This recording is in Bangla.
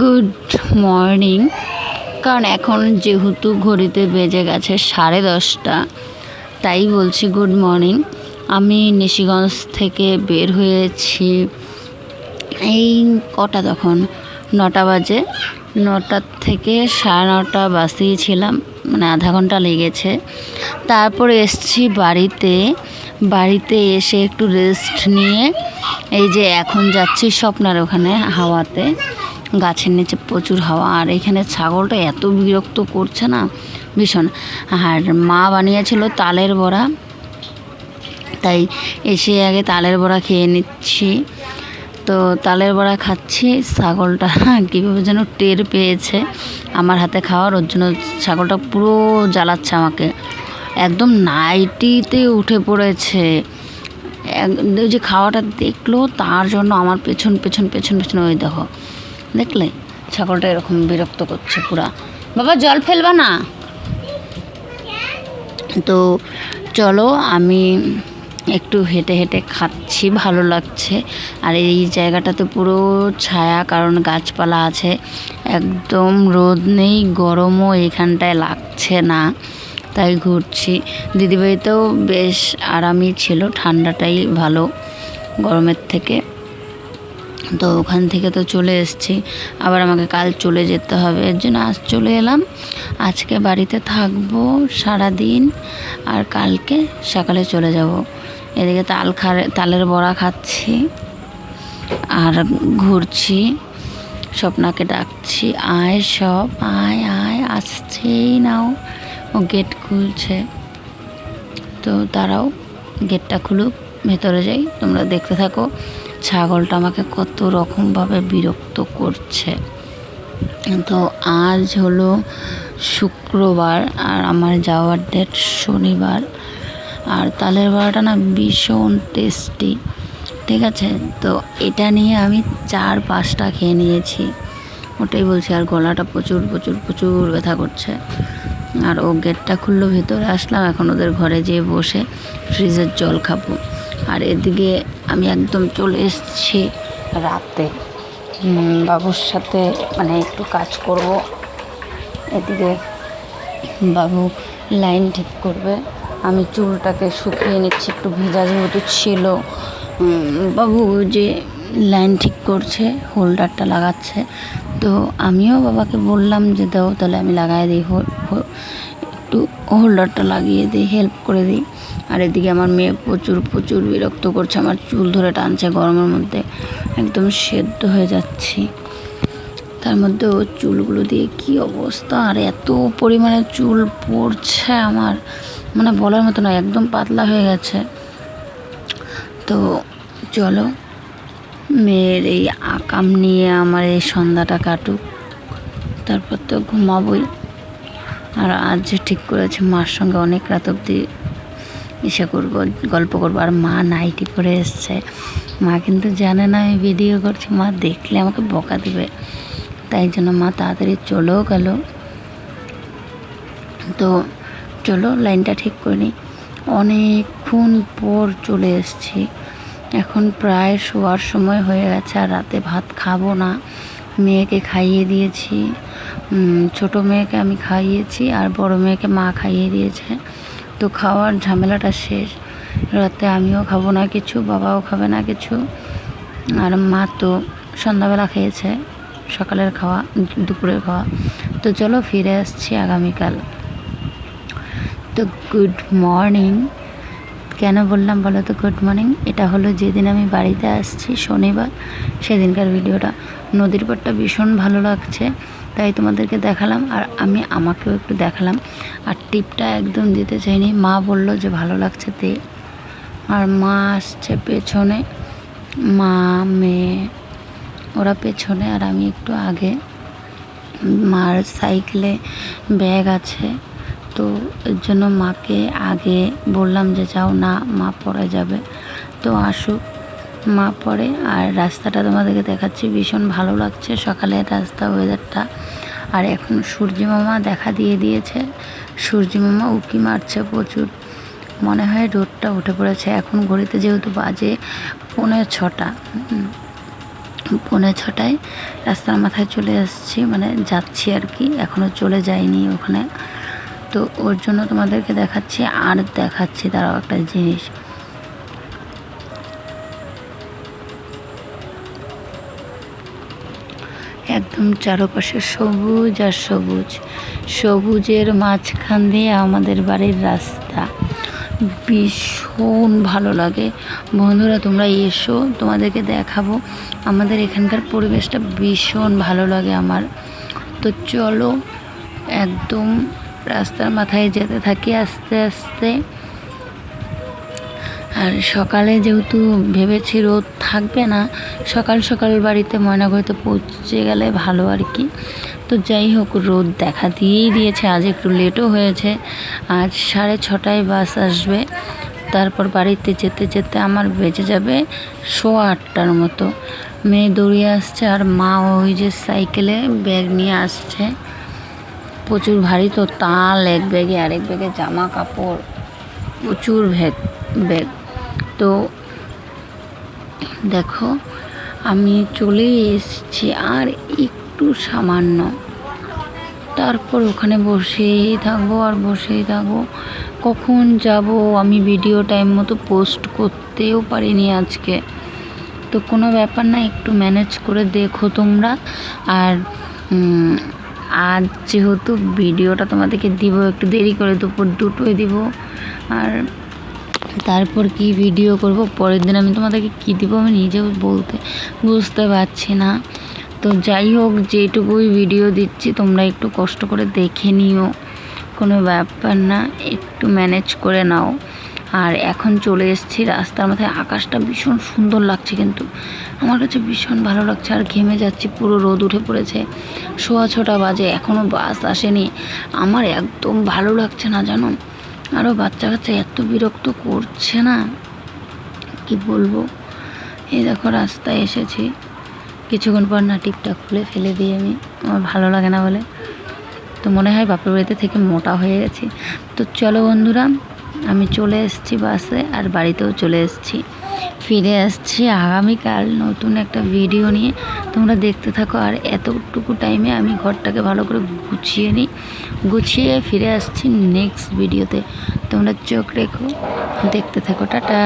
গুড মর্নিং কারণ এখন যেহেতু ঘড়িতে বেজে গেছে সাড়ে দশটা, তাই বলছি গুড মর্নিং আমি নিশিগঞ্জ থেকে বের হয়েছি এই কটা তখন, নটা বাজে। নটার থেকে সাড়ে নটা বাসিয়েছিলাম মানে আধা ঘণ্টা লেগেছে। তারপরে এসছি বাড়িতে। বাড়িতে এসে একটু রেস্ট নিয়ে এই যে এখন যাচ্ছি স্বপ্নার ওখানে হাওয়াতে। গাছের নিচে প্রচুর হাওয়া। আর এখানে ছাগলটা এত বিরক্ত করছে না, ভীষণ। আর মা বানিয়েছিল তালের বড়া। তাই এসে আগে তালের বড়া খেয়ে নিচ্ছি। তো তালের বড়া খাচ্ছি। ছাগলটা কীভাবে যেন টের পেয়েছে। আমার হাতে খাওয়ার, ওর জন্য ছাগলটা পুরো জ্বালাচ্ছে আমাকে। একদম নাইটিতে উঠে পড়েছে। ওই যে খাওয়াটা দেখল, তার জন্য আমার পেছন পেছন পেছন পেছন, ওই দেখো। দেখলে? ছাগলটা এরকম বিরক্ত করছে পুরা। বাবা, জল ফেলবা না? তো চলো, আমি একটু হেঁটে হেঁটে খাচ্ছি, ভালো লাগছে। আর এই জায়গাটাতে পুরো ছায়া, কারণ গাছপালা আছে। একদম রোদ নেই, গরমও এখানটায় লাগছে না। তাই ঘুরছি। দিদিবাড়িতেও বেশ আরামই ছিল, ঠান্ডাটাই ভালো গরমের থেকে। তো ওখান থেকে তো চলে এসছি। আবার আমাকে কাল চলে যেতে হবে, এর জন্য আজ চলে এলাম। আজকে বাড়িতে থাকব সারা দিন আর কালকে সকালে চলে যাব। এদিকে তাল খা, তালের বড়া খাচ্ছি আর ঘুরছি, স্বপ্নাকে ডাকছি, আয় সব, আয় আয়, আসছেই নাও। ও গেট খুলছে। তো তারাও গেটটা খুলুক, ভেতরে যাই, তোমরা দেখতে থাকো। ছাগলটা আমাকে কত রকমভাবে বিরক্ত করছে। তো আজ হলো শুক্রবার আর আমার যাওয়ার ডেট শনিবার। আর তালের বড়াটা না ভীষণ টেস্টি ঠিক আছে? তো এটা নিয়ে আমি চার পাঁচটা খেয়ে নিয়েছি। ওটাই বলছি, আর গলাটা প্রচুর প্রচুর প্রচুর ব্যথা করছে। আর ও গেটটা খুললো, ভিতরে আসলাম, এখন ওদের ঘরে যেয়ে বসে ফ্রিজের জল খাব। আর এদিকে আমি একদম চলে এসেছি রাতে। বাবুর সাথে মানে একটু কাজ করব। এদিকে বাবু লাইন ঠিক করবে। আমি চুলটাকে শুকিয়ে নিচ্ছি, একটু ভেজা যেহেতু ছিল। বাবু যে লাইন ঠিক করছে হোল্ডারটা লাগাচ্ছে। তো আমিও বাবাকে বললাম যে, দাও, তাহলে আমি লাগাই দিই একটু হোল্ডারটা লাগিয়ে দিই হেল্প করে দিই। আর এদিকে আমার মেয়ে প্রচুর প্রচুর বিরক্ত করছে, আমার চুল ধরে টানছে গরমের মধ্যে। একদম সেদ্ধ হয়ে যাচ্ছি। তার মধ্যে ও চুলগুলো দিয়ে কি অবস্থা? আর এত পরিমাণে চুল পড়ছে আমার। মানে বলার মতো নয়, একদম পাতলা হয়ে গেছে। তো চলো, মেয়ের এই আকাম নিয়ে আমার এই সন্ধ্যাটা কাটুক। তারপর তো ঘুমাবই। আর আজ যে ঠিক করেছে, মার সঙ্গে অনেক রাত অবধি ইসে করব, গল্প করব। আর মা নাইটি পরে এসছে। মা কিন্তু জানে না, আমি ভিডিও করছি। মা দেখলে আমাকে বকা দেবে। তাই জন্য মা তাড়াতাড়ি চলেও গেল। তো চলো, লাইনটা ঠিক করে নিই। অনেকক্ষণ পর চলে এসেছি। এখন প্রায় শোয়ার সময় হয়ে গেছে আর রাতে ভাত খাব না। মেয়েকে খাইয়ে দিয়েছি। ছোট মেয়েকে আমি খাইয়েছি আর বড় মেয়েকে মা খাইয়ে দিয়েছে। তো খাওয়ার ঝামেলাটা শেষ। রাতে আমিও খাব না কিছু, বাবাও খাবে না কিছু। আর মা তো সন্ধ্যাবেলা খেয়েছে, সকালের খাওয়া, দুপুরের খাওয়া। তো চলো ফিরে আসছি আগামীকাল। তো গুড মর্নিং কেন বললাম বলো তো গুড মর্নিং এটা হলো যেদিন আমি বাড়িতে আসছি, শনিবার, সেদিনকার ভিডিওটা। নদীর পাড়টা ভীষণ ভালো লাগছে, তাই তোমাদেরকে দেখালাম আর আমি আমাকেও একটু দেখালাম। আর টিপটা একদম দিতে চাইনি। মা বলল যে ভালো লাগছে তে। আর মা আসছে পেছনে। মা, মেয়ে, ওরা পেছনে আর আমি একটু আগে। মার সাইকেলে ব্যাগ আছে। তো এর জন্য মাকে আগে বললাম যে যাও না মা পরে যাবে। তো আসুক মা পরে। আর রাস্তাটা তোমাদেরকে দেখাচ্ছি ভীষণ ভালো লাগছে সকালের রাস্তা ওয়েদারটা আর এখন মামা দেখা দিয়ে দিয়েছে। মামা উকি মারছে প্রচুর। মনে হয় রোদটা উঠে পড়েছে। এখন ঘড়িতে যেহেতু বাজে পৌনে ছটা হুম, পৌনে ছটায় রাস্তার মাথায় চলে আসছি মানে যাচ্ছি আর কি। এখনও চলে যাইনি ওখানে। তো ওর জন্য তোমাদেরকে দেখাচ্ছি, আর দেখাচ্ছি তারাও একটা জিনিস। একদম চারপাশে সবুজ আর সবুজ। সবুজের মাঝখান দিয়ে আমাদের বাড়ির রাস্তা। ভীষণ ভালো লাগে। বন্ধুরা, তোমরা এসো, তোমাদেরকে দেখাবো। আমাদের এখানকার পরিবেশটা ভীষণ ভালো লাগে আমার। তো চলো, একদম রাস্তার মাথায় যেতে থাকি আস্তে আস্তে। আর সকালে যেহেতু ভেবেছি রোদ থাকবে না, সকাল সকাল বাড়িতে ময়নাগুড়িতে পৌঁছে গেলে ভালো আর কি। তো যাই হোক, রোদ দেখা দিয়েই দিয়েছে, আজ একটু লেটও হয়েছে। আজ সাড়ে ছটায় বাস আসবে। তারপর বাড়িতে যেতে যেতে আমার বেজে যাবে সোয়া আটটার মতো। মেয়ে দৌড়িয়ে আসছে আর মা ওই যে সাইকেলে ব্যাগ নিয়ে আসছে। প্রচুর ভারী তো তাল, এক ব্যাগে আরেক ব্যাগে জামা কাপড়, প্রচুর ব্যাগ ব্যাগ। তো দেখো, আমি চলে এসেছি আর একটু সামান্য। তারপর ওখানে বসেই থাকব আর বসেই থাকব। কখন যাব আমি ভিডিও টাইম মতো পোস্ট করতেও পারিনি আজকে। তো কোনো ব্যাপার না, একটু ম্যানেজ করে দেখো তোমরা। আর আজ যেহেতু ভিডিওটা তোমাদেরকে দিব, একটু দেরি করে দুপুর দুটোই দিব, আর তারপর কি ভিডিও করব, পরের দিন আমি তোমাদেরকে কী দিব আমি নিজেও বলতে বুঝতে পারছি না। তো যাই হোক, যেটুকুই ভিডিও দিচ্ছি, তোমরা একটু কষ্ট করে দেখে নিও, কোনো ব্যাপার না, একটু ম্যানেজ করে নাও। আর এখন চলে এসেছি রাস্তার মাথায়। আকাশটা ভীষণ সুন্দর লাগছে কিন্তু। আমার কাছে ভীষণ ভালো লাগছে। আর ঘেমে যাচ্ছি, পুরো রোদ উঠে পড়েছে। সোয়া ছটা বাজে এখনও বাস আসেনি। আমার একদম ভালো লাগছে না, জানো? আরও বাচ্চা কাচ্চা এত বিরক্ত করছে না। কি বলব? এই দেখো, রাস্তায় এসেছি। কিছুক্ষণ পর না টিপটা খুলে ফেলে দিই আমি। আমার ভালো লাগে না বলে। তো মনে হয় বাপের বাড়িতে থেকে মোটা হয়ে গেছি। তো চলো বন্ধুরা আমি চলে এসেছি বাসে আর বাড়িতেও চলে এসেছি। ফিরে আসছি আগামীকাল নতুন একটা ভিডিও নিয়ে। তোমরা দেখতে থাকো আর এতটুকু টাইমে আমি ঘরটাকে ভালো করে গুছিয়ে নিই। গুছিয়ে ফিরে আসছি নেক্সট ভিডিওতে তোমরা চোখ রেখো, দেখতে থাকো, টাটা।